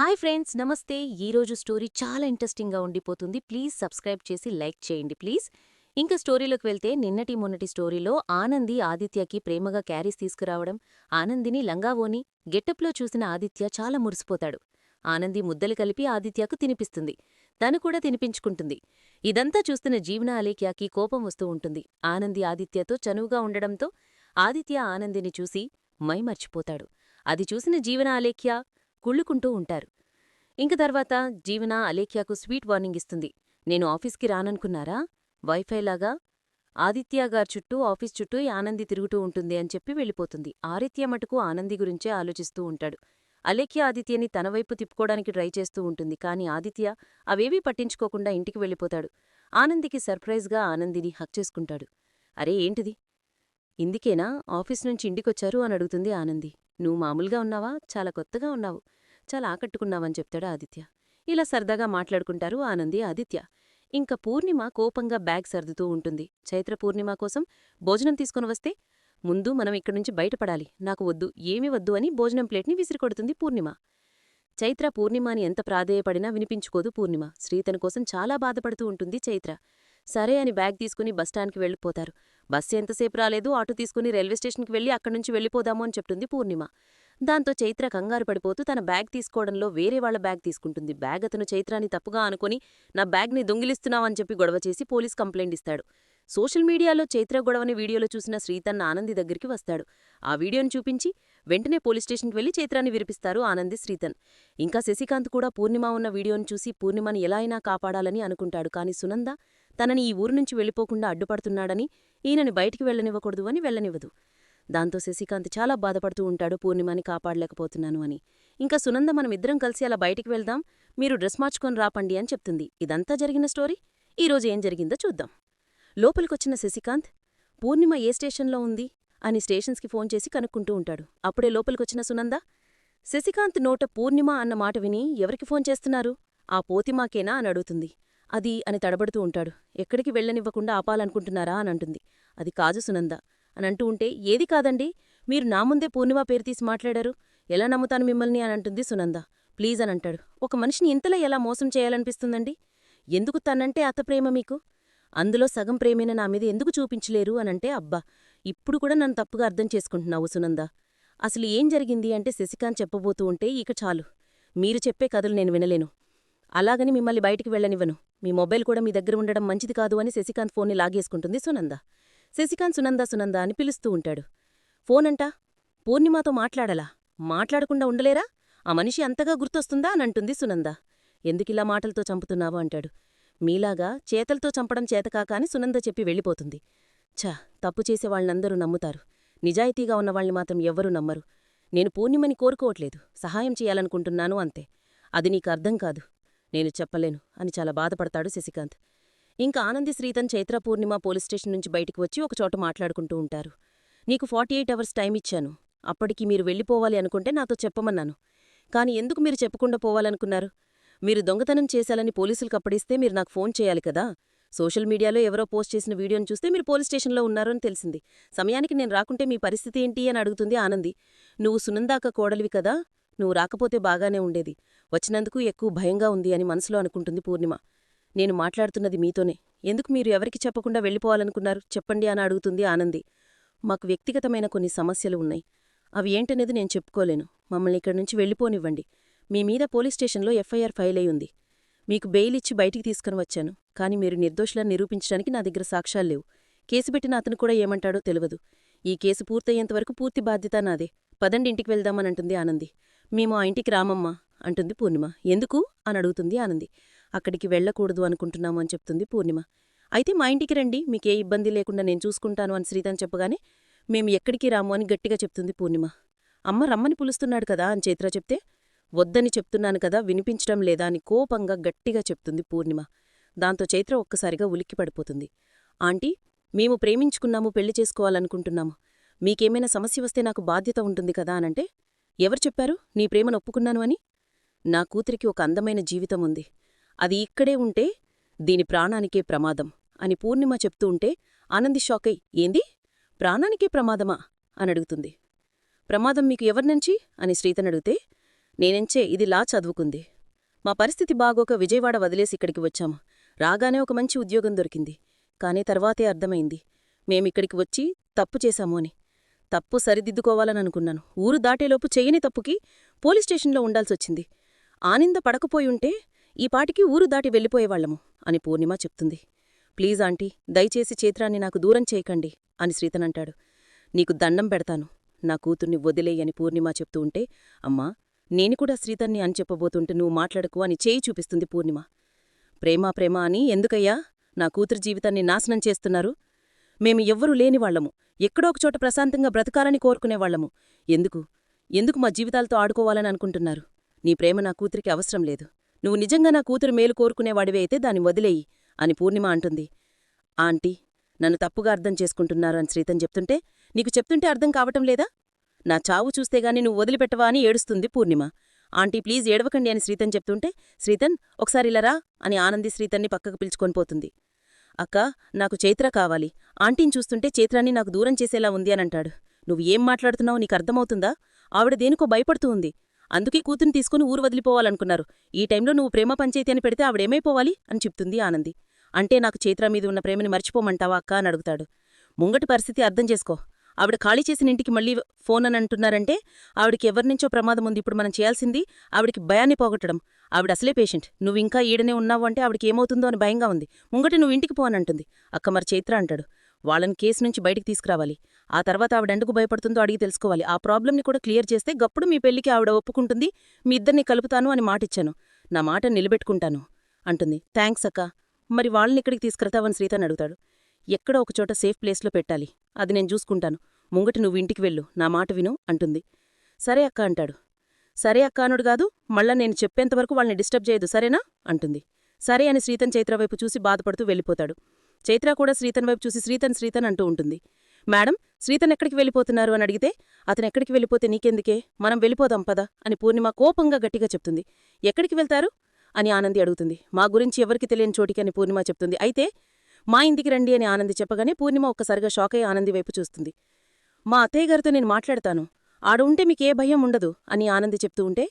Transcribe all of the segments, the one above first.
Hi friends నమస్తే. ఈరోజు story చాలా ఇంట్రెస్టింగ్గా ఉండిపోతుంది. ప్లీజ్ సబ్స్క్రైబ్ చేసి లైక్ చేయండి ప్లీజ్. ఇంకా స్టోరీలోకి వెళ్తే నిన్నటి మొన్నటి స్టోరీలో ఆనంది ఆదిత్యకి ప్రేమగా క్యారీస్ తీసుకురావడం ఆనందిని లంగావోని గెటప్లో చూసిన ఆదిత్య చాలా మురిసిపోతాడు. ఆనంది ముద్దలు కలిపి ఆదిత్యకు తినిపిస్తుంది. తను కూడా తినిపించుకుంటుంది. ఇదంతా చూస్తున్న జీవన అలేఖ్యాకి కోపం వస్తూ ఉంటుంది. ఆనంది ఆదిత్యతో చనువుగా ఉండడంతో ఆదిత్య ఆనందిని చూసి మైమర్చిపోతాడు. అది చూసిన జీవన అలేఖ్య కుళ్ళుకుంటూ ఉంటారు. ఇంక తర్వాత జీవన అలేఖ్యాకు స్వీట్ వార్నింగ్ ఇస్తుంది. నేను ఆఫీస్కి రాననుకున్నారా? వైఫైలాగా ఆదిత్య గారి చుట్టూ ఆఫీస్ చుట్టూ ఆనంది తిరుగుతూ ఉంటుంది అని చెప్పి వెళ్ళిపోతుంది. ఆదిత్య మటుకు ఆనంది గురించే ఆలోచిస్తూ ఉంటాడు. అలేఖ్య ఆదిత్యని తన వైపు తిప్పుకోవడానికి ట్రై చేస్తూ ఉంటుంది. కాని ఆదిత్య అవేవీ పట్టించుకోకుండా ఇంటికి వెళ్ళిపోతాడు. ఆనందికి సర్ప్రైజ్గా ఆనందిని హక్ చేసుకుంటాడు. అరే ఏంటిది? ఇందుకేనా? ఆఫీస్ నుంచి ఇంటికొచ్చారు అని అడుగుతుంది ఆనంది. నువ్వు మామూలుగా ఉన్నావా? చాలా కొత్తగా ఉన్నావు. చాలా ఆకట్టుకున్నావని చెప్తాడు ఆదిత్య. ఇలా సరదాగా మాట్లాడుకుంటారు ఆనంది ఆదిత్య. ఇంక పూర్ణిమ కోపంగా బ్యాగ్ సర్దుతూ ఉంటుంది. చైత్ర పూర్ణిమ కోసం భోజనం తీసుకుని వస్తే ముందు మనం ఇక్కడి నుంచి బయటపడాలి. నాకు వద్దు ఏమీ వద్దు అని భోజనం ప్లేట్ని విసిరికొడుతుంది పూర్ణిమ. చైత్ర పూర్ణిమాని ఎంత ప్రాధేయపడినా వినిపించుకోదు పూర్ణిమ. శ్రీతన కోసం చాలా బాధపడుతూ ఉంటుంది చైత్ర. సరే అని బ్యాగ్ తీసుకుని బస్టాండ్కి వెళ్ళిపోతారు. బస్సు ఎంతసేపు రాలేదు ఆటో తీసుకుని రైల్వే స్టేషన్కి వెళ్ళి అక్కడి నుంచి వెళ్ళిపోదాము అని చెప్తుంది పూర్ణిమ. దాంతో చైత్ర కంగారు పడిపోతూ తన బ్యాగ్ తీసుకోవడంలో వేరే వాళ్ళ బ్యాగ్ తీసుకుంటుంది. బ్యాగ్ అతను చైత్రాని తప్పుగా అనుకుని నా బ్యాగ్ని దొంగిలిస్తున్నావని చెప్పి గొడవ చేసి పోలీస్ కంప్లైంట్ ఇస్తాడు. సోషల్ మీడియాలో చైత్ర గొడవని వీడియోలో చూసిన శ్రీతన్న ఆనంది దగ్గరికి వస్తాడు. ఆ వీడియోని చూపించి వెంటనే పోలీస్ స్టేషన్కి వెళ్ళి చైత్రాన్ని విరిపిస్తారు ఆనంది శ్రీతన్. ఇంకా శశికాంత్ కూడా పూర్ణిమ ఉన్న వీడియోని చూసి పూర్ణిమని ఎలా అయినా కాపాడాలని అనుకుంటాడు. కాని సునంద తనని ఈ ఊరు నుంచి వెళ్ళిపోకుండా అడ్డుపడుతున్నాడని ఈయనని బయటికి వెళ్ళనివ్వకూడదు అని వెళ్ళనివ్వదు దాంతో శశికాంత్ చాలా బాధపడుతూ ఉంటాడు పూర్ణిమని కాపాడలేకపోతున్నాను అని. ఇంకా సునంద మనమిద్దరం కలిసి అలా బయటికి వెళ్దాం మీరు డ్రెస్ మార్చుకొని రాపండి అని చెప్తుంది. ఇదంతా జరిగిన స్టోరీ? ఈరోజు ఏం జరిగిందో చూద్దాం. లోపలికొచ్చిన శశికాంత్ పూర్ణిమ ఏ స్టేషన్లో ఉంది? అని స్టేషన్స్కి ఫోన్ చేసి కనుక్కుంటూ ఉంటాడు. అప్పుడే లోపలికొచ్చిన సునంద శశికాంత్ నోట పూర్ణిమ అన్న మాట విని ఎవరికి ఫోన్ చేస్తున్నారు? ఆ పోతిమాకేనా? అని అడుగుతుంది. అది అని తడబడుతూ ఉంటాడు. ఎక్కడికి వెళ్ళనివ్వకుండా ఆపాలనుకుంటున్నారా అని అంటుంది. అది కాజు సునంద. అని అంటూ ఉంటే ఏది కాదండి? మీరు నా ముందే పూర్ణిమ పేరు తీసి మాట్లాడారు. ఎలా నమ్ముతాను మిమ్మల్ని? అని అంటుంది సునంద. ప్లీజ్ అని అంటాడు. ఒక మనిషిని ఇంతలా ఎలా మోసం చేయాలనిపిస్తుందండి? ఎందుకు తనంటే అత ప్రేమ మీకు? అందులో సగం ప్రేమేన నా మీద ఎందుకు చూపించలేరు? అనంటే అబ్బా ఇప్పుడు కూడా నన్ను తప్పుగా అర్థం చేసుకుంటున్నావు సునంద. అసలు ఏం జరిగింది? అంటే శశికాంత్ చెప్పబోతూ ఉంటే ఇక చాలు. మీరు చెప్పే కథలు నేను వినలేను. అలాగని మిమ్మల్ని బయటికి వెళ్ళనివ్వను. మీ మొబైల్ కూడా మీ దగ్గర ఉండడం మంచిది కాదు అని శశికాంత్ ఫోన్ని లాగేసుకుంటుంది సునంద. శశికాంత్ సునంద సునంద అని పిలుస్తూ ఉంటాడు. ఫోనంటా? పూర్ణిమాతో మాట్లాడలా? మాట్లాడకుండా ఉండలేరా? ఆ మనిషి అంతగా గుర్తొస్తుందా అనంటుంది సునంద. ఎందుకిలా మాటలతో చంపుతున్నావు అంటాడు. మీలాగా చేతలతో చంపడం చేతకాక అని సునంద చెప్పి వెళ్ళిపోతుంది. ఛ తప్పు చేసేవాళ్ళందరూ నమ్ముతారు. నిజాయితీగా ఉన్నవాళ్ళని మాత్రం ఎవ్వరూ నమ్మరు. నేను పూర్ణిమని కోరుకోవట్లేదు. సహాయం చేయాలనుకుంటున్నాను అంతే. అది నీకు అర్థం కాదు. నేను చెప్పలేను అని చాలా బాధపడతాడు శశికాంత్. ఇంకా ఆనంది శ్రీతన్ చైత్ర పూర్ణిమ పోలీస్ స్టేషన్ నుంచి బయటికి వచ్చి ఒకచోట మాట్లాడుకుంటూ ఉంటారు. నీకు ఫార్టీ ఎయిట్ అవర్స్ టైం ఇచ్చాను. అప్పటికి మీరు వెళ్ళిపోవాలి అనుకుంటే నాతో చెప్పమన్నాను. కాని ఎందుకు మీరు చెప్పకుండా పోవాలనుకున్నారు? మీరు దొంగతనం చేశాలని పోలీసులకు అప్పడిస్తే మీరు నాకు ఫోన్ చేయాలి కదా? సోషల్ మీడియాలో ఎవరో పోస్ట్ చేసిన వీడియోను చూస్తే మీరు పోలీస్ స్టేషన్లో ఉన్నారని అని తెలిసింది. సమయానికి నేను రాకుంటే మీ పరిస్థితి ఏంటి అని అడుగుతుంది ఆనంది. నువ్వు సునందాక కోడలివి కదా? నువ్వు రాకపోతే బాగానే ఉండేది. వచ్చినందుకు ఎక్కువ భయంగా ఉంది అని మనసులో అనుకుంటుంది పూర్ణిమ. నేను మాట్లాడుతున్నది మీతోనే. ఎందుకు మీరు ఎవరికి చెప్పకుండా వెళ్ళిపోవాలనుకున్నారు? చెప్పండి అని అడుగుతుంది ఆనంది. మాకు వ్యక్తిగతమైన కొన్ని సమస్యలు ఉన్నాయి. అవి ఏంటనేది నేను చెప్పుకోలేను. మమ్మల్ని ఇక్కడి నుంచి వెళ్ళిపోనివ్వండి. మీ మీద పోలీస్ స్టేషన్లో ఎఫ్ఐఆర్ ఫైల్ అయి ఉంది. మీకు బెయిల్ ఇచ్చి బయటికి తీసుకుని వచ్చాను. కానీ మీరు నిర్దోషులను నిరూపించడానికి నా దగ్గర సాక్ష్యాలు లేవు. కేసు పెట్టిన అతను కూడా ఏమంటాడో తెలియదు. ఈ కేసు పూర్తయ్యేంతవరకు పూర్తి బాధ్యత నాదే. పదండి ఇంటికి వెళ్దామనంటుంది ఆనంది. మేము ఆ ఇంటికి రామమ్మా. అంటుంది పూర్ణిమ. ఎందుకు? అని అడుగుతుంది ఆనంది. అక్కడికి వెళ్ళకూడదు అనుకుంటున్నాము అని చెప్తుంది పూర్ణిమ. అయితే మా ఇంటికి రండి మీకే ఇబ్బంది లేకుండా నేను చూసుకుంటాను అని శ్రీతన్ చెప్పగానే మేము ఎక్కడికి రాము అని గట్టిగా చెప్తుంది పూర్ణిమ. అమ్మ రమ్మని పులుస్తున్నాడు కదా అని చైత్ర చెప్తే వద్దని చెప్తున్నాను కదా వినిపించడం లేదా అని కోపంగా గట్టిగా చెప్తుంది పూర్ణిమ. దాంతో చైత్ర ఒక్కసారిగా ఉలిక్కి పడిపోతుంది. ఆంటీ మేము ప్రేమించుకున్నాము పెళ్ళి చేసుకోవాలనుకుంటున్నాము. మీకేమైనా సమస్య వస్తే నాకు బాధ్యత ఉంటుంది కదా అనంటే ఎవరు చెప్పారు? నీ ప్రేమను ఒప్పుకున్నాను అని? నా కూతురికి ఒక అందమైన జీవితం ఉంది అది ఇక్కడే ఉంటే దీని ప్రాణానికే ప్రమాదం అని పూర్ణిమ చెప్తూ ఉంటే ఆనంది షాకై ఏంది? ప్రాణానికే ప్రమాదమా? అని అడుగుతుంది. ప్రమాదం మీకు ఎవరినుంచి? అని శ్రీతనడిగితే నేనెంచే ఇది లా చదువుకుంది. మా పరిస్థితి బాగోక విజయవాడ వదిలేసి ఇక్కడికి వచ్చాము. రాగానే ఒక మంచి ఉద్యోగం దొరికింది. కానీ తర్వాతే అర్థమైంది. మేమిక్కడికి వచ్చి తప్పు చేశాము అని. తప్పు సరిదిద్దుకోవాలని అనుకున్నాను ఊరు దాటేలోపు చెయ్యని తప్పుకి పోలీస్ స్టేషన్లో ఉండాల్సొచ్చింది. ఆనింద పడకపోయుంటే ఈ పాటికి ఊరు దాటి వెళ్ళిపోయేవాళ్ళము అని పూర్ణిమ చెప్తుంది. ప్లీజ్ ఆంటీ దయచేసి చేత్రాన్ని నాకు దూరం చేయకండి అని శ్రీతనంటాడు. నీకు దండం పెడతాను. నా కూతుర్ని వదిలేయని పూర్ణిమ చెప్తూ ఉంటే అమ్మా నేను కూడా శ్రీతన్ని అని చెప్పబోతుంటే నువ్వు మాట్లాడకు అని చేయి చూపిస్తుంది పూర్ణిమ. ప్రేమ ప్రేమ అని ఎందుకయ్యా? నా కూతురు జీవితాన్ని నాశనం చేస్తున్నారు. మేము ఎవ్వరూ లేనివాళ్ళము ఎక్కడో ఒకచోట ప్రశాంతంగా బ్రతకాలని కోరుకునేవాళ్ళము ఎందుకు? ఎందుకు మా జీవితాలతో ఆడుకోవాలని అనుకుంటున్నారు? నీ ప్రేమ నా కూతురికి అవసరం లేదు. నువ్వు నిజంగా నా కూతురు మేలు కోరుకునేవాడివే అయితే దాన్ని వదిలేయి అని పూర్ణిమ అంటుంది. ఆంటీ నన్ను తప్పుగా అర్థం చేసుకుంటున్నారు అని శ్రీతన్ చెప్తుంటే నీకు చెప్తుంటే అర్థం కావటం లేదా? నా చావు చూస్తేగాని నువ్వు వదిలిపెట్టవా అని ఏడుస్తుంది పూర్ణిమ. ఆంటీ ప్లీజ్ ఏడవకండి అని శ్రీతన్ చెప్తుంటే శ్రీతన్ ఒకసారి ఇలారా అని ఆనంది శ్రీతన్ని పక్కకు పిలుచుకొని పోతుంది. అక్క నాకు చైత్ర కావాలి. ఆంటీని చూస్తుంటే చైత్రాన్ని నాకు దూరం చేసేలా ఉంది అనంటాడు నువ్వు ఏం మాట్లాడుతున్నావు నీకు అర్థమవుతుందా? ఆవిడ దేనికో భయపడుతూ ఉంది. అందుకే కూతుని తీసుకుని ఊరు వదిలిపోవాలనుకున్నారు. ఈ టైంలో నువ్వు ప్రేమ పంచాయతీ అని పెడితే ఆవిడేమైపోవాలి అని చెప్తుంది ఆనంది. అంటే నాకు చైత్ర మీద ఉన్న ప్రేమని మర్చిపోమంటావా అక్క? అని అడుగుతాడు. ముంగటి పరిస్థితి అర్థం చేసుకో. ఆవిడ ఖాళీ చేసిన ఇంటికి మళ్ళీ ఫోన్ అని అంటున్నారంటే ఆవిడకి ఎవరినుంచో ప్రమాదం ఉంది ఇప్పుడు మనం చేయాల్సింది ఆవిడకి భయాన్ని పోగొట్టడం. ఆవిడ అసలే పేషెంట్ నువ్వు ఇంకా ఈడనే ఉన్నావు అంటే ఆవిడకి ఏమవుతుందో అని భయంగా ఉంది. ముంగటి నువ్వు ఇంటికి పో అని అంటుంది. అక్క మరి చైత్ర అంటాడు. వాళ్ళని కేసు నుంచి బయటికి తీసుకురావాలి. ఆ తర్వాత ఆవిడ ఎందుకు భయపడుతుందో అడిగి తెలుసుకోవాలి. ఆ ప్రాబ్లంని కూడా క్లియర్ చేస్తే గప్పుడు మీ పెళ్ళికి ఆవిడ ఒప్పుకుంటుంది మీ ఇద్దరిని కలుపుతాను అని మాటిచ్చాను. నా మాట నిలబెట్టుకుంటాను అంటుంది. థ్యాంక్స్ అక్క. మరి వాళ్ళని ఇక్కడికి తీసుకురతావని శ్రీతన్ అడుగుతాడు. ఎక్కడో ఒకచోట సేఫ్ ప్లేస్లో పెట్టాలి. అది నేను చూసుకుంటాను. ముంగటి నువ్వు ఇంటికి వెళ్ళు. నా మాట విను అంటుంది. సరే అక్క అంటాడు. సరే అక్క అనుడు కాదు మళ్ళా నేను చెప్పేంతవరకు వాళ్ళని డిస్టర్బ్ చేయదు సరేనా? అంటుంది. సరే అని శ్రీతన్ చైత్ర వైపు చూసి బాధపడుతూ వెళ్ళిపోతాడు. చైత్ర కూడా శ్రీతన్ వైపు చూసి శ్రీతన్ శ్రీతన్ అంటూ ఉంటుంది. మేడం శ్రీతన్ ఎక్కడికి వెళ్ళిపోతున్నారు? అని అడిగితే అతను ఎక్కడికి వెళ్ళిపోతే నీకెందుకే? మనం వెళ్ళిపోదాం పద అని పూర్ణిమ కోపంగా గట్టిగా చెప్తుంది. ఎక్కడికి వెళ్తారు? అని ఆనంది అడుగుతుంది. మా గురించి ఎవరికి తెలియని చోటికి అని పూర్ణిమ చెప్తుంది. అయితే మా ఇంటికి రండి అని ఆనంది చెప్పగానే పూర్ణిమ ఒక్కసారిగా షాక్ అయి ఆనంది వైపు చూస్తుంది. మా అత్తయ్య గారితో నేను మాట్లాడతాను. ఆడ ఉంటే మీకే భయం ఉండదు అని ఆనంది చెప్తూ ఉంటే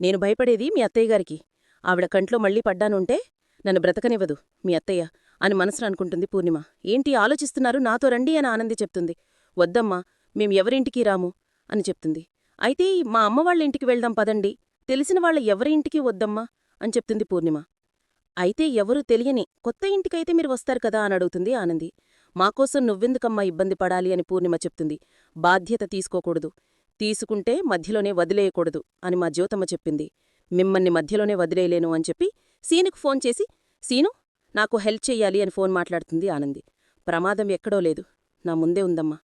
నేను భయపడేది మీ అత్తయ్య గారికి. ఆవిడ కంట్లో మళ్ళీ పడ్డానుంటే నన్ను బ్రతకనివ్వదు మీ అత్తయ్య. అని మనసులో అనుకుంటుంది పూర్ణిమ. ఏంటి ఆలోచిస్తున్నారు? నాతో రండి అని ఆనంది చెప్తుంది. వద్దమ్మా మేం ఎవరింటికి రాము? అని చెప్తుంది. అయితే మా అమ్మ వాళ్ళ ఇంటికి వెళ్దాం పదండి. తెలిసిన వాళ్ళ ఎవరి ఇంటికి వద్దమ్మా? అని చెప్తుంది పూర్ణిమ. అయితే ఎవరూ తెలియని కొత్త ఇంటికైతే మీరు వస్తారు కదా అని అడుగుతుంది ఆనంది. మాకోసం నువ్వెందుకమ్మా ఇబ్బంది పడాలి అని పూర్ణిమ చెప్తుంది. బాధ్యత తీసుకోకూడదు. తీసుకుంటే మధ్యలోనే వదిలేయకూడదు అని మా జ్యోతమ్మ చెప్పింది. మిమ్మల్ని మధ్యలోనే వదిలేయలేను అని చెప్పి సీనుకు ఫోన్ చేసి సీను నాకు హెల్ప్ చెయ్యాలి అని ఫోన్ మాట్లాడుతుంది ఆనంది. ప్రమాదం ఎక్కడో లేదు. నా ముందే ఉందమ్మా.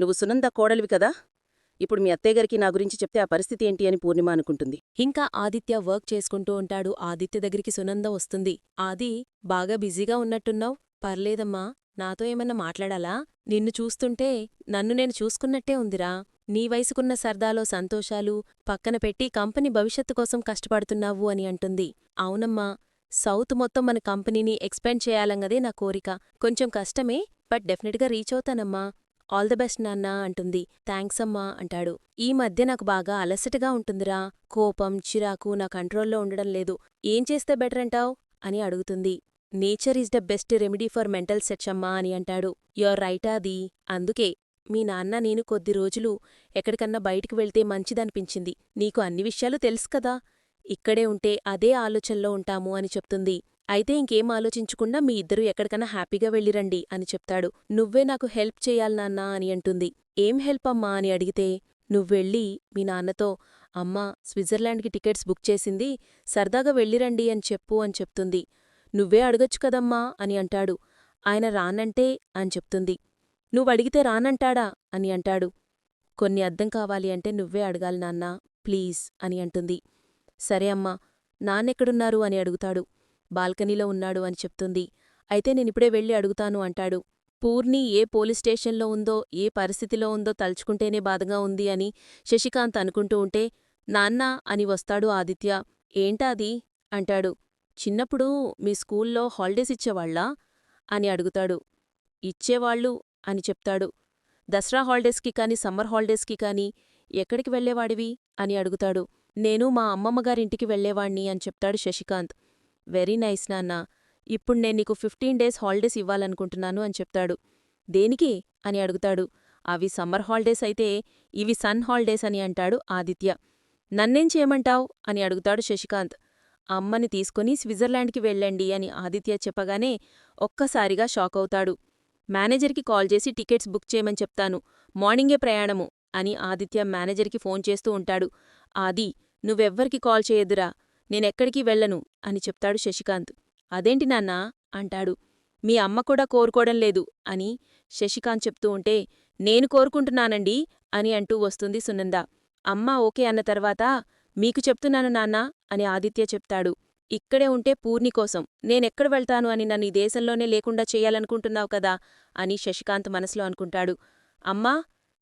నువ్వు సునంద కోడలివి కదా? ఇప్పుడు మీ అత్తయ్యగారికి నా గురించి చెప్తే ఆ పరిస్థితి ఏంటి అని పూర్ణిమ అనుకుంటుంది. ఇంకా ఆదిత్య వర్క్ చేసుకుంటూ ఉంటాడు. ఆదిత్య దగ్గరికి సునంద వస్తుంది. ఆది బాగా బిజీగా ఉన్నట్టున్నావు? పర్లేదమ్మా. నాతో ఏమన్నా మాట్లాడాలా? నిన్ను చూస్తుంటే నన్ను నేను చూసుకున్నట్టే ఉందిరా. నీ వయసుకున్న సరదాలో సంతోషాలు పక్కన పెట్టి కంపెనీ భవిష్యత్తు కోసం కష్టపడుతున్నావు అని అంటుంది. అవునమ్మా. సౌత్ మొత్తం మన కంపెనీని ఎక్స్పెండ్ చేయాలంగదే నా కోరిక. కొంచెం కష్టమే బట్ డెఫినెట్గా రీచ్ అవుతానమ్మా. ఆల్ ద బెస్ట్ నాన్నా అంటుంది. థ్యాంక్స్ అమ్మా అంటాడు. ఈ మధ్య నాకు బాగా అలసటగా ఉంటుందిరా. కోపం చిరాకు నా కంట్రోల్లో ఉండడం లేదు. ఏం చేస్తే బెటర్ అంటావ్? అని అడుగుతుంది. Nature is the best remedy for mental sets అమ్మా అని అంటాడు. యోర్ రైటా అది అందుకే మీ నాన్న నేను కొద్ది రోజులు ఎక్కడికన్నా బయటికి వెళ్తే మంచిదనిపించింది. నీకు అన్ని విషయాలు తెలుసు కదా. ఇక్కడే ఉంటే అదే ఆలోచనలో ఉంటాము అని చెప్తుంది. అయితే ఇంకేం ఆలోచించకుండా మీ ఇద్దరూ ఎక్కడికన్నా హ్యాపీగా వెళ్ళిరండి అని చెప్తాడు. నువ్వే నాకు హెల్ప్ చేయాలి నాన్నా అని అంటుంది. ఏం హెల్ప్ అమ్మా అని అడిగితే నువ్వెళ్ళి మీ నాన్నతో అమ్మా స్విట్జర్లాండ్కి టికెట్స్ బుక్ చేసింది సరదాగా వెళ్ళిరండి అని చెప్పు అని చెప్తుంది. నువ్వే అడగొచ్చు కదమ్మా అని అంటాడు. ఆయన రానంటే అని చెప్తుంది. నువ్వడిగితే రానంటాడా అని అంటాడు. కొన్ని అద్దం కావాలి అంటే నువ్వే అడగాలి నాన్నా ప్లీజ్ అని అంటుంది. సరే అమ్మా నాన్నెక్కడున్నారు అని అడుగుతాడు. బాల్కనీలో ఉన్నాడు అని చెప్తుంది. అయితే నేనిప్పుడే వెళ్ళి అడుగుతాను అంటాడు. పూర్ణి ఏ పోలీస్ స్టేషన్లో ఉందో ఏ పరిస్థితిలో ఉందో తలుచుకుంటేనే బాధగా ఉంది అని శశికాంత్ అనుకుంటూ ఉంటే నాన్నా అని వస్తాడు ఆదిత్య. ఏంటాది అంటాడు. చిన్నప్పుడు మీ స్కూల్లో హాలిడేస్ ఇచ్చేవాళ్ళా? అని అడుగుతాడు. ఇచ్చేవాళ్ళు అని చెప్తాడు. దసరా హాలిడేస్కి కాని సమ్మర్ హాలిడేస్కి కాని ఎక్కడికి వెళ్ళేవాడివి? అని అడుగుతాడు. నేను మా అమ్మమ్మగారింటికి వెళ్ళేవాణ్ణి అని చెప్తాడు శశికాంత్. వెరీ నైస్ నాన్న ఇప్పుడు నేను నీకు ఫిఫ్టీన్ డేస్ హాలిడేస్ ఇవ్వాలనుకుంటున్నాను అని చెప్తాడు. దేనికి? అని అడుగుతాడు. అవి సమ్మర్ హాలిడేస్ అయితే ఇవి సన్ హాలిడేస్ అని అంటాడు ఆదిత్య. నన్నేం చేయమంటావ్? అని అడుగుతాడు శశికాంత్. అమ్మని తీసుకుని స్విట్జర్లాండ్కి వెళ్ళండి అని ఆదిత్య చెప్పగానే ఒక్కసారిగా షాక్ అవుతాడు. మేనేజర్కి కాల్ చేసి టికెట్స్ బుక్ చేయమని చెప్తాను. మార్నింగే ప్రయాణము అని ఆదిత్య మేనేజర్కి ఫోన్ చేస్తూ ఉంటాడు. ఆది నువ్వెవ్వరికి కాల్ చేయదురా నేనెక్కడికి వెళ్ళను అని చెప్తాడు శశికాంత్. అదేంటి నాన్నా అంటాడు. మీ అమ్మ కూడా కోరుకోవడం లేదు అని శశికాంత్ చెప్తూ ఉంటే నేను కోరుకుంటున్నానండి అని అంటూ వస్తుంది సునంద. అమ్మ ఓకే అన్న తర్వాత మీకు చెప్తున్నాను నాన్నా అని ఆదిత్య చెప్తాడు. ఇక్కడే ఉంటే పూర్ణి కోసం. నేనెక్కడ వెళ్తాను అని నన్ను ఈ దేశంలోనే లేకుండా చేయాలనుకుంటున్నావు కదా అని శశికాంత్ మనసులో అనుకుంటాడు. అమ్మా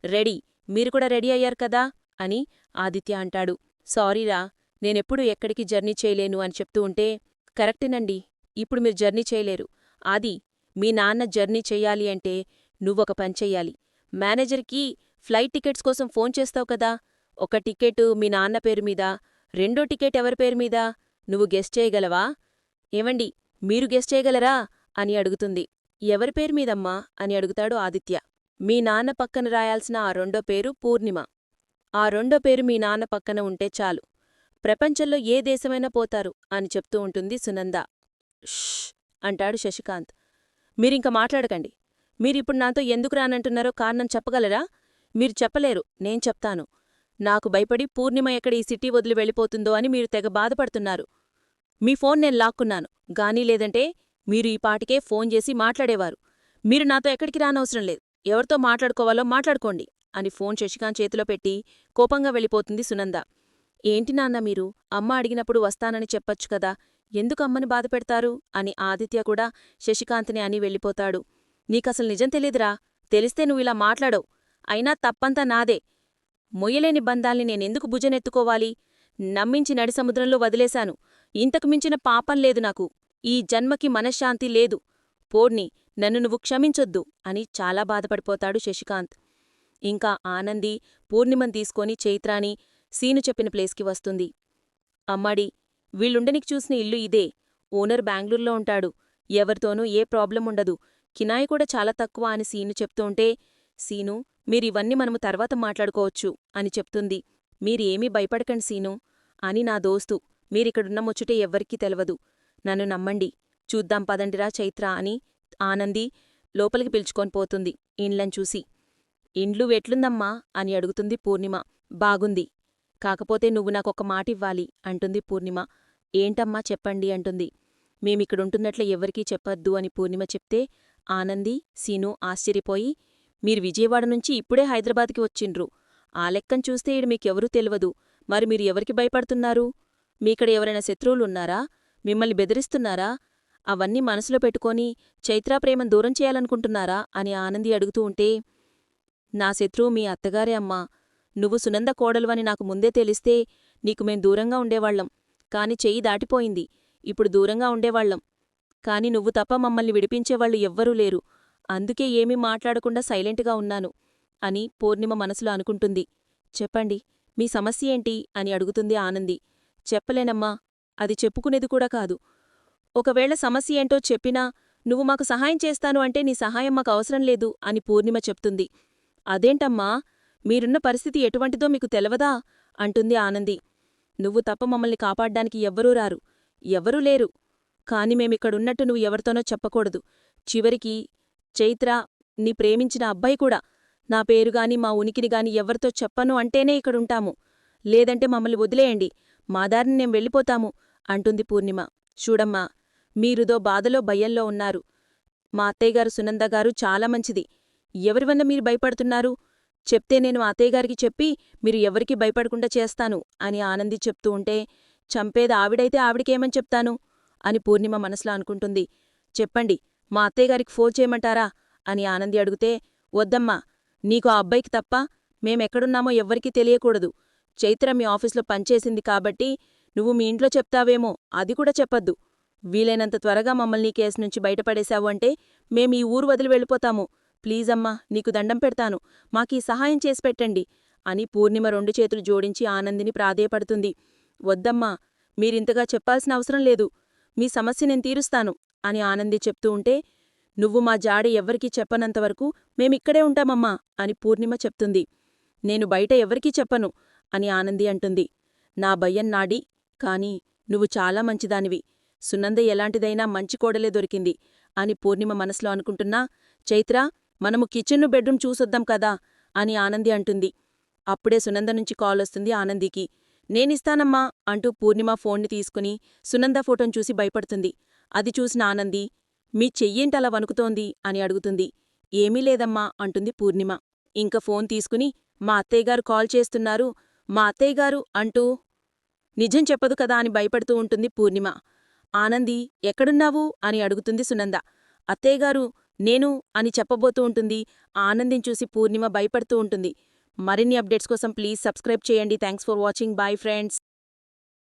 రెడీ. మీరు కూడా రెడీ అయ్యారు కదా అని ఆదిత్య అంటాడు. సారీరా నేనెప్పుడు ఎక్కడికి జర్నీ చేయలేను అని చెప్తూ ఉంటే కరెక్టేనండి ఇప్పుడు మీరు జర్నీ చేయలేరు. అది మీ నాన్న జర్నీ చెయ్యాలి అంటే నువ్వొక పని చెయ్యాలి. మేనేజర్కి ఫ్లైట్ టికెట్స్ కోసం ఫోన్ చేస్తావు కదా ఒక టికెట్ మీ నాన్న పేరు మీద రెండో టికెట్ ఎవరి పేరు మీద నువ్వు గెస్ట్ చేయగలవా? ఏవండి మీరు గెస్ట్ చేయగలరా? అని అడుగుతుంది. ఎవరి పేరు మీదమ్మా? అని అడుగుతాడు ఆదిత్య. మీ నాన్న పక్కన రాయాల్సిన ఆ రెండో పేరు పూర్ణిమ. ఆ రెండో పేరు మీ నాన్న పక్కన ఉంటే చాలు. ప్రపంచంలో ఏ దేశమైనా పోతారు అని చెప్తూ ఉంటుంది సునంద. ష్ అంటాడు శశికాంత్. మీరింక మాట్లాడకండి. మీరిప్పుడు నాతో ఎందుకు రానంటున్నారో కారణం చెప్పగలరా? మీరు చెప్పలేరు నేను చెప్తాను. నాకు భయపడి పూర్ణిమ ఎక్కడ ఈ సిటీ వదిలి వెళ్ళిపోతుందో అని మీరు తెగ బాధపడుతున్నారు. మీ ఫోన్ నేను లాక్కున్నాను గానీ లేదంటే మీరు ఈ పాటికే ఫోన్ చేసి మాట్లాడేవారు. మీరు నాతో ఎక్కడికి రానవసరం లేదు. ఎవరితో మాట్లాడుకోవాలో మాట్లాడుకోండి. అని ఫోన్ శశికాంత్ చేతిలో పెట్టి కోపంగా వెళ్ళిపోతుంది సునంద. ఏంటి నాన్న మీరు? అమ్మ అడిగినప్పుడు వస్తానని చెప్పొచ్చు కదా. ఎందుకు అమ్మని బాధపెడతారు అని ఆదిత్య కూడా శశికాంత్ని అని వెళ్ళిపోతాడు. నీకసలు నిజం తెలీదురా. తెలిస్తే నువ్వు ఇలా మాట్లాడవు. అయినా తప్పంతా నాదే. మొయ్యలేని బంధాల్ని నేనెందుకు భుజనెత్తుకోవాలి? నమ్మించి నడిసముద్రంలో వదిలేశాను. ఇంతకు మించిన పాపం లేదు నాకు. ఈ జన్మకి మనశ్శాంతి లేదు. పోడ్ని నన్ను నువ్వు క్షమించొద్దు అని చాలా బాధపడిపోతాడు శశికాంత్. ఇంకా ఆనంది పూర్ణిమం తీసుకొని చైత్రాని సీను చెప్పిన ప్లేస్కి వస్తుంది. అమ్మాడి వీళ్ళుండనికి చూసిన ఇల్లు ఇదే. ఓనర్ బెంగళూరులో ఉంటాడు. ఎవరితోనూ ఏ ప్రాబ్లం ఉండదు. కినాయి కూడా చాలా తక్కువ అని సీను చెప్తుంటే సీను మీరివన్నీ మనము తర్వాత మాట్లాడుకోవచ్చు అని చెప్తుంది. మీరేమీ భయపడకండి సీను అని నా దోస్తు మీరిక్కడున్న ముచ్చుటే ఎవ్వరికీ తెలవదు. నన్ను నమ్మండి. చూద్దాం పదండిరా చైత్ర అని ఆనంది లోపలికి పిలుచుకొని పోతుంది. ఇండ్లను చూసి ఇండ్లు ఎట్లుందమ్మా? అని అడుగుతుంది పూర్ణిమ. బాగుంది. కాకపోతే నువ్వు నాకొక మాటివ్వాలి అంటుంది పూర్ణిమ. ఏంటమ్మా చెప్పండి అంటుంది. మేమిక్కడుంటున్నట్లు ఎవ్వరికీ చెప్పొద్దు అని పూర్ణిమ చెప్తే ఆనంది సీను ఆశ్చర్యపోయి మీరు విజయవాడ నుంచి ఇప్పుడే హైదరాబాద్కి వచ్చిండ్రు. ఆ లెక్కం చూస్తే ఇడు మీకెవరూ తెలియదు మరి మీరు ఎవరికి భయపడుతున్నారు? మీకడ ఎవరైనా శత్రువులున్నారా? మిమ్మల్ని బెదిరిస్తున్నారా? అవన్నీ మనసులో పెట్టుకొని చైత్రాప్రేమను దూరం చేయాలనుకుంటున్నారా? అని ఆనంది అడుగుతూ ఉంటే నా శత్రువు మీ అత్తగారే అమ్మా. నువ్వు సునంద కోడలువని నాకు ముందే తెలిస్తే నీకు మేం దూరంగా ఉండేవాళ్ళం కాని చెయ్యి దాటిపోయింది. ఇప్పుడు దూరంగా ఉండేవాళ్ళం కాని నువ్వు తప్ప మమ్మల్ని విడిపించేవాళ్ళు ఎవ్వరూ లేరు. అందుకే ఏమీ మాట్లాడకుండా సైలెంట్గా ఉన్నాను అని పూర్ణిమ మనసులో అనుకుంటుంది. చెప్పండి మీ సమస్య ఏంటి? అని అడుగుతుంది ఆనంది. చెప్పలేనమ్మా అది చెప్పుకునేది కూడా కాదు. ఒకవేళ సమస్య ఏంటో చెప్పినా నువ్వు మాకు సహాయం చేస్తాను అంటే నీ సహాయం మాకు అవసరం లేదు అని పూర్ణిమ చెప్తుంది. అదేంటమ్మా? మీరున్న పరిస్థితి ఎటువంటిదో మీకు తెలవదా? అంటుంది ఆనంది. నువ్వు తప్ప మమ్మల్ని కాపాడ్డానికి ఎవ్వరూ రారు. ఎవ్వరూ లేరు. కాని మేమిక్కడున్నట్టు నువ్వు ఎవరితోనో చెప్పకూడదు. చివరికి చైత్ర నీ ప్రేమించిన అబ్బాయి కూడా. నా పేరుగాని మా ఉనికినిగాని ఎవరితో చెప్పను అంటేనే ఇక్కడుంటాము. లేదంటే మమ్మల్ని వదిలేయండి. మా దారిని వెళ్ళిపోతాము అంటుంది పూర్ణిమ. చూడమ్మా మీరుదో బాధలో భయంలో ఉన్నారు. మా అత్తయ్యగారు సునందగారు చాలా మంచిది. ఎవరివల్ల మీరు భయపడుతున్నారు? చెప్తే నేను మా అత్తయ్యగారికి చెప్పి మీరు ఎవరికీ భయపడకుండా చేస్తాను అని ఆనంది చెప్తూ ఉంటే చంపేది ఆవిడైతే ఆవిడికేమని చెప్తాను? అని పూర్ణిమ మనసులో అనుకుంటుంది. చెప్పండి మా అత్తయ్యగారికి ఫోన్ చేయమంటారా? అని ఆనంది అడిగితే వద్దమ్మా నీకు ఆ అబ్బాయికి తప్ప మేమెక్కడున్నామో ఎవ్వరికీ తెలియకూడదు. చైత్ర మీ ఆఫీస్లో పనిచేసింది కాబట్టి నువ్వు మీ ఇంట్లో చెప్తావేమో అది కూడా చెప్పొద్దు. వీలైనంత త్వరగా మమ్మల్ని కేసు నుంచి బయటపడేశావు అంటే మేం ఈ ఊరు వదిలి వెళ్ళిపోతాము. ప్లీజమ్మా నీకు దండం పెడతాను. మాకీ సహాయం చేసి పెట్టండి అని పూర్ణిమ రెండు చేతులు జోడించి ఆనందిని ప్రాధేయపడుతుంది. వద్దమ్మా మీరింతగా చెప్పాల్సిన అవసరం లేదు. మీ సమస్య నేను తీరుస్తాను అని ఆనంది చెప్తూ ఉంటే నువ్వు మా జాడ ఎవ్వరికీ చెప్పనంతవరకు మేమిక్కడే ఉంటామమ్మా అని పూర్ణిమ చెప్తుంది. నేను బయట ఎవరికీ చెప్పను అని ఆనంది అంటుంది. నా భయం కాని నువ్వు చాలా మంచిదానివి. సునంద ఎలాంటిదైనా మంచి కోడలే దొరికింది అని పూర్ణిమ మనసులో అనుకుంటున్నా చైత్ర మనము కిచెన్ను బెడ్రూమ్ చూసొద్దాం కదా అని ఆనంది అంటుంది. అప్పుడే సునంద నుంచి కాల్ వస్తుంది ఆనందికి. నేనిస్తానమ్మా అంటూ పూర్ణిమ ఫోన్ని తీసుకుని సునంద ఫోటోను చూసి భయపడుతుంది. అది చూసిన ఆనంది మీ చెయ్యేంటలా వణుకుతోంది? అని అడుగుతుంది. ఏమీ లేదమ్మా అంటుంది పూర్ణిమ. ఇంక ఫోన్ తీసుకుని మా అత్తయ్యగారు కాల్ చేస్తున్నారు. మా అత్తయ్యగారు అంటూ నిజం చెప్పదు కదా అని భయపడుతూ ఉంటుంది పూర్ణిమ. ఆనంది ఎక్కడున్నావు? అని అడుగుతుంది సునంద. అత్తయ్యగారు నేను అని చెప్పబోతూ ఉంటుంది. ఆనందిని చూసి పూర్ణిమ భయపడుతూ ఉంటుంది. మరిన్ని అప్డేట్స్ కోసం ప్లీజ్ సబ్స్క్రైబ్ చేయండి. Thanks for watching. Bye friends.